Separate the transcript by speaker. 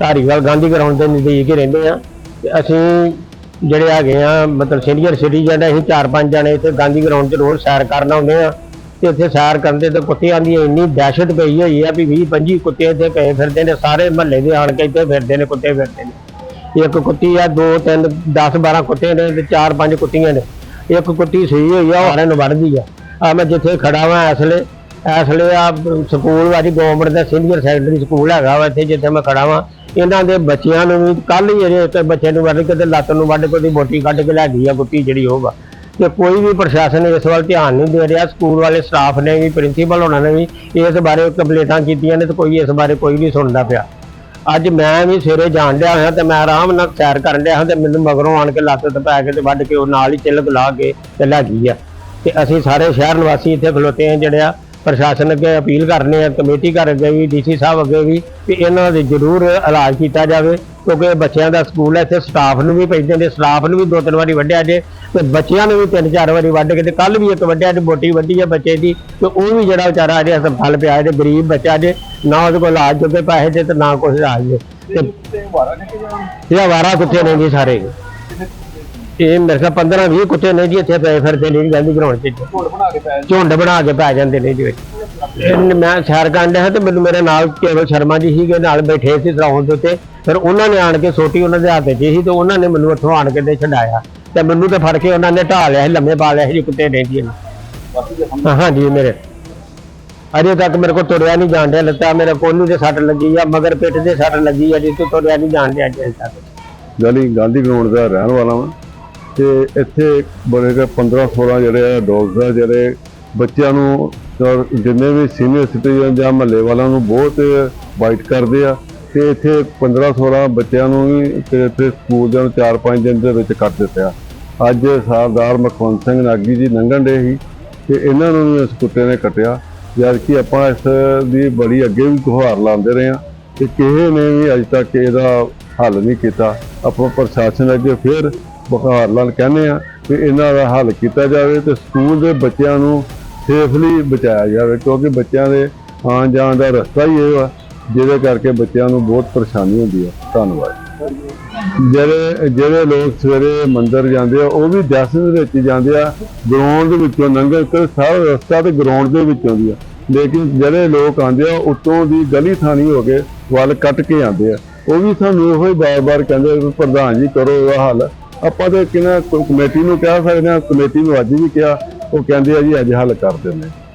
Speaker 1: Dhariwal Gandhi ground ਦੇ ਨਜ਼ਦੀਕ ਹੀ ਰਹਿੰਦੇ ਆ ਤੇ ਅਸੀਂ ਜਿਹੜੇ ਹੈਗੇ ਆ ਮਤਲਬ ਸੀਨੀਅਰ ਸਿਟੀਜ਼ਨ ਅਸੀਂ ਚਾਰ ਪੰਜ ਜਣੇ ਇੱਥੇ ਗਾਂਧੀ ਗਰਾਊਂਡ 'ਚ ਰੋਜ਼ ਸੈਰ ਕਰਨ ਆਉਂਦੇ ਆ ਤੇ ਇੱਥੇ ਸੈਰ ਕਰਨ ਦੇ ਤੇ ਕੁੱਤਿਆਂ ਦੀ ਇੰਨੀ ਦਹਿਸ਼ਤ ਪਈ ਹੋਈ ਆ ਵੀ 20 25 ਕੁੱਤੇ ਇੱਥੇ ਪਏ ਫਿਰਦੇ ਨੇ, ਸਾਰੇ ਮਹੱਲੇ ਦੇ ਆਣ ਕੇ ਇੱਥੇ ਫਿਰਦੇ ਨੇ, ਕੁੱਤੇ ਫਿਰਦੇ ਨੇ। ਇੱਕ ਕੁੱਤੀ ਆ, ਦੋ, ਤਿੰਨ 10 12 ਕੁੱਤੇ ਨੇ ਤੇ ਚਾਰ, ਪੰਜ ਕੁੱਤੀਆਂ ਨੇ। ਇੱਕ ਕੁੱਤੀ ਸਹੀ ਹੋਈ ਆ, ਉਹ ਸਾਰਿਆਂ ਨੂੰ ਵੱਢਦੀ ਆ। ਆ ਮੈਂ ਜਿੱਥੇ ਖੜਾ ਵਾਂ ਇਸ ਵੇਲੇ ਇਸ ਵੇਲੇ ਆ ਸਕੂਲ ਵਾਜੀ ਗਵਰਨਮੈਂਟ ਦਾ ਸੀਨੀਅਰ ਸੈਕੰਡਰੀ ਸਕੂਲ ਹੈਗਾ ਵਾ ਇੱਥੇ, ਜਿੱਥੇ ਮੈਂ ਖੜਾ ਵਾਂ। ਇਹਨਾਂ ਦੇ ਬੱਚਿਆਂ ਨੂੰ ਵੀ ਕੱਲ ਹੀ ਜਿਹੜੇ ਇੱਕ ਬੱਚੇ ਨੂੰ ਵੱਢ ਕੇ ਤੇ ਲੱਤ ਨੂੰ ਵੱਢ ਕੇ ਉਹਦੀ ਬੋਟੀ ਕੱਢ ਕੇ ਲੈ ਗਈ ਆ ਕੁੱਤੀ ਜਿਹੜੀ ਉਹ ਵਾ। ਤੇ ਕੋਈ ਵੀ ਪ੍ਰਸ਼ਾਸਨ ਇਸ ਵੱਲ ਧਿਆਨ ਨਹੀਂ ਦੇ ਰਿਹਾ, ਸਕੂਲ ਵਾਲੇ ਸਟਾਫ ਨੇ ਵੀ, ਪ੍ਰਿੰਸੀਪਲ ਹੋਣਾ ਨੇ ਵੀ ਇਸ ਬਾਰੇ ਕੰਪਲੇਂਟਾਂ ਕੀਤੀਆਂ ਨੇ ਤੇ ਕੋਈ ਇਸ ਬਾਰੇ ਕੋਈ ਨਹੀਂ ਸੁਣਦਾ ਪਿਆ। ਅੱਜ ਮੈਂ ਵੀ ਸਵੇਰੇ ਜਾਣ ਡਿਆ ਹਾਂ ਤੇ ਮੈਂ ਆਰਾਮ ਨਾਲ ਸੈਰ ਕਰਨ ਡਿਆ ਹਾਂ ਤੇ ਮੈਨੂੰ ਮਗਰੋਂ ਆਣ ਕੇ ਲੱਤ ਤੇ ਪੈ ਕੇ ਤੇ ਵੱਢ ਕੇ ਉਹ ਨਾਲ ਹੀ ਚਿਲਕ ਲਾ ਕੇ ਤੇ ਲੈ ਗਈ ਆ। ਤੇ ਅਸੀਂ ਸਾਰੇ ਸ਼ਹਿਰ ਨਿਵਾਸੀ ਇੱਥੇ ਖਲੋਤੇ ਹਾਂ ਜਿਹੜੇ ਆ ਪ੍ਰਸ਼ਾਸਨ ਅੱਗੇ ਅਪੀਲ ਕਰਨੇ ਆ ਕਮੇਟੀ ਘਰ ਅੱਗੇ ਵੀ ਡੀਸੀ ਸਾਹਿਬ ਅੱਗੇ ਵੀ ਕਿ ਇਹਨਾਂ ਦੇ ਜ਼ਰੂਰ ਇਲਾਜ ਕੀਤਾ ਜਾਵੇ ਕਿਉਂਕਿ ਇਹ ਬੱਚਿਆਂ ਦਾ ਸਕੂਲ ਹੈ ਇੱਥੇ ਸਟਾਫ ਨੂੰ ਵੀ ਪੈਂਦੇ ਨੇ ਸਟਾਫ ਨੂੰ ਵੀ ਦੋ ਤਿੰਨ ਵਾਰੀ ਵੱਢਿਆ ਜੇ ਤੇ ਬੱਚਿਆਂ ਨੂੰ ਵੀ ਤਿੰਨ ਚਾਰ ਵਾਰੀ ਵੱਢ ਕੇ ਤੇ ਕੱਲ ਵੀ ਇੱਕ ਵੱਢਿਆ ਤੇ ਬੋਟੀ ਵੱਢੀ ਹੈ ਬੱਚੇ ਦੀ ਤੇ ਉਹ ਵੀ ਜਿਹੜਾ ਵਿਚਾਰਾ ਅਜੇ ਹਸਪਤਾਲ ਪਿਆ ਜੇ ਗਰੀਬ ਬੱਚਾ ਜੇ ਨਾ ਉਹਦੇ ਕੋਲ ਇਲਾਜ ਜੋਗੇ ਪੈਸੇ ਜੇ ਤੇ ਨਾ ਕੁਛ ਇਲਾਜ ਜੇ। ਤੇ
Speaker 2: ਤੇ ਵਾਰਾ
Speaker 1: ਇਹ ਆਵਾਰਾ ਕੁੱਤੇ ਨੇ ਜੀ ਸਾਰੇ। ਇਹ ਮੇਰੇ ਖਿਆਲ 15 20 ਕੁੱਤੇ ਨੇ ਜੀ, ਇੱਥੇ ਪਏ ਫਿਰਦੇ ਨੇ ਜੀ ਗਾਂਧੀ ਗਰਾਊਂਡ 'ਚ।
Speaker 2: ਝੋੜ ਬਣਾ ਕੇ ਪੈ
Speaker 1: ਝੁੰਡ ਬਣਾ ਕੇ ਪੈ ਜਾਂਦੇ ਨੇ ਜੀ ਵਿੱਚ। ਇਹ ਮੈਂ ਸੈਰ ਕਰਨ ਡਿਆ ਤੇ ਮੈਨੂੰ ਮੇਰੇ ਨਾਲ ਕੇਵਲ ਸ਼ਰਮਾ ਜੀ ਸੀਗੇ, ਨਾਲ ਬੈਠੇ ਸੀ ਗਰਾਊਂਡ ਦੇ ਉੱਤੇ। ਫਿਰ ਉਹਨਾਂ ਨੇ ਆਣ ਕੇ ਸੋਟੀ ਉਹਨਾਂ ਦੇ ਹੱਥ 'ਚ ਸੀ ਤੇ ਉਹਨਾਂ ਨੇ ਮੈਨੂੰ ਉੱਥੋਂ ਆਣ ਕੇ ਤੇ ਛਡਾਇਆ। ਤੇ ਮੈਨੂੰ ਤੇ ਫੜ ਕੇ ਉਹਨਾਂ ਨੇ ਢਾ ਲਿਆ ਸੀ, ਲੰਮੇ ਪਾ ਲਿਆ ਸੀ ਜੀ ਕੁੱਤੇ ਨੇ ਜੀ ਇਹਨੂੰ।
Speaker 2: ਬਾਕੀ ਦੇ
Speaker 1: ਹਾਂ ਹਾਂਜੀ ਮੇਰੇ। ਅਜੇ ਤੱਕ ਮੇਰੇ ਕੋਲ ਤੁਰਿਆ ਨਹੀਂ ਜਾਣ ਡਿਆ, ਲੱਤਾਂ ਮੇਰੇ ਕੋਲੂ ਦੇ ਸੱਟ ਲੱਗੀ ਆ, ਮਗਰ ਪਿੱਠ ਦੇ ਸੱਟ ਲੱਗੀ ਆ ਜੀ ਤੋਂ ਤੁਰਿਆ ਨਹੀਂ ਜਾਣ ਡਿਆ ਅਜੇ ਤੱਕ।
Speaker 3: ਗਲੀ ਗਾਂਧੀ ਗਰਾਊਂਡ ਦਾ ਰਹਿਣ ਵਾਲਾ ਵਾਂ। ਤੇ ਇੱਥੇ ਬੜੇ ਕੇ 15 16 ਜਿਹੜੇ ਆ ਡੌਗਸ ਆ, ਜਿਹੜੇ ਬੱਚਿਆਂ ਨੂੰ ਔਰ ਜਿੰਨੇ ਵੀ ਸੀਨੀਅਰ ਸਿਟੀਜ਼ਨ ਜਾਂ ਮਹੱਲੇ ਵਾਲਿਆਂ ਨੂੰ ਬਹੁਤ ਵਾਈਟ ਕਰਦੇ ਆ ਤੇ ਇੱਥੇ 15 16 ਬੱਚਿਆਂ ਨੂੰ ਵੀ ਤੇ ਇੱਥੇ ਸਕੂਲ ਦੇ ਨੂੰ 4-5 ਦਿਨ ਦੇ ਵਿੱਚ ਕੱਟ ਦਿੱਤਾ ਅੱਜ ਸਰਦਾਰ ਮਖਵੰਤ ਸਿੰਘ ਨਾਗੀ ਜੀ ਲੰਘਣ ਦੇ ਸੀ ਤੇ ਇਹਨਾਂ ਨੂੰ ਵੀ ਉਸ ਕੁੱਤੇ ਨੇ ਕੱਟਿਆ। ਜਦ ਕਿ ਆਪਾਂ ਇਸ ਦੀ ਬੜੀ ਅੱਗੇ ਵੀ ਗੁਹਾਰ ਲਾਉਂਦੇ ਰਹੇ ਆ ਤੇ ਕਿਸੇ ਨੇ ਵੀ ਅਜੇ ਤੱਕ ਇਹਦਾ ਹੱਲ ਨਹੀਂ ਕੀਤਾ। ਆਪਾਂ ਪ੍ਰਸ਼ਾਸਨ ਅੱਗੇ ਫਿਰ ਬੁਖਾਰ ਲਾਲ ਕਹਿੰਦੇ ਆ ਕਿ ਇਹਨਾਂ ਦਾ ਹੱਲ ਕੀਤਾ ਜਾਵੇ ਤੇ ਸਕੂਲ ਦੇ ਬੱਚਿਆਂ ਨੂੰ ਸੇਫਲੀ ਬਚਾਇਆ ਜਾਵੇ, ਕਿਉਂਕਿ ਬੱਚਿਆਂ ਦੇ ਆਉਣ ਜਾਣ ਦਾ ਰਸਤਾ ਹੀ ਇਹ ਆ ਜਿਹਦੇ ਕਰਕੇ ਬੱਚਿਆਂ ਨੂੰ ਬਹੁਤ ਪਰੇਸ਼ਾਨੀ ਹੁੰਦੀ ਹੈ ਧੰਨਵਾਦ। ਜਿਹੜੇ ਜਿਹੜੇ ਲੋਕ ਸਵੇਰੇ ਮੰਦਰ ਜਾਂਦੇ ਆ, ਉਹ ਵੀ ਦਸ ਦੇ ਵਿੱਚ ਜਾਂਦੇ ਆ ਗਰਾਊਂਡ ਦੇ ਵਿੱਚੋਂ ਲੰਘਣ ਤੇ ਸਾਰਾ ਰਸਤਾ ਤੇ ਗਰਾਊਂਡ ਦੇ ਵਿੱਚੋਂ ਦੀ ਆ। ਲੇਕਿਨ ਜਿਹੜੇ ਲੋਕ ਆਉਂਦੇ ਆ, ਉਤੋਂ ਦੀ ਗਲੀ ਥਾਣੀ ਹੋ ਕੇ ਵੱਲ ਕੱਟ ਕੇ ਆਉਂਦੇ ਆ। ਉਹ ਵੀ ਸਾਨੂੰ ਇਹੋ ਹੀ ਬਾਰ-ਬਾਰ ਕਹਿੰਦੇ ਪ੍ਰਧਾਨ ਜੀ ਕਰੋ ਇਹਦਾ ਹੱਲ। ਆਪਾਂ ਤੇ ਕਿਹਨਾਂ ਕਮੇਟੀ ਨੂੰ ਕਹਿ ਸਕਦੇ ਆ ਕਮੇਟੀ ਨੂੰ ਅੱਜ ਵੀ ਕਿਹਾ, ਉਹ ਕਹਿੰਦੇ ਆ ਜੀ ਅੱਜ ਹੱਲ ਕਰ ਦਿੰਦੇ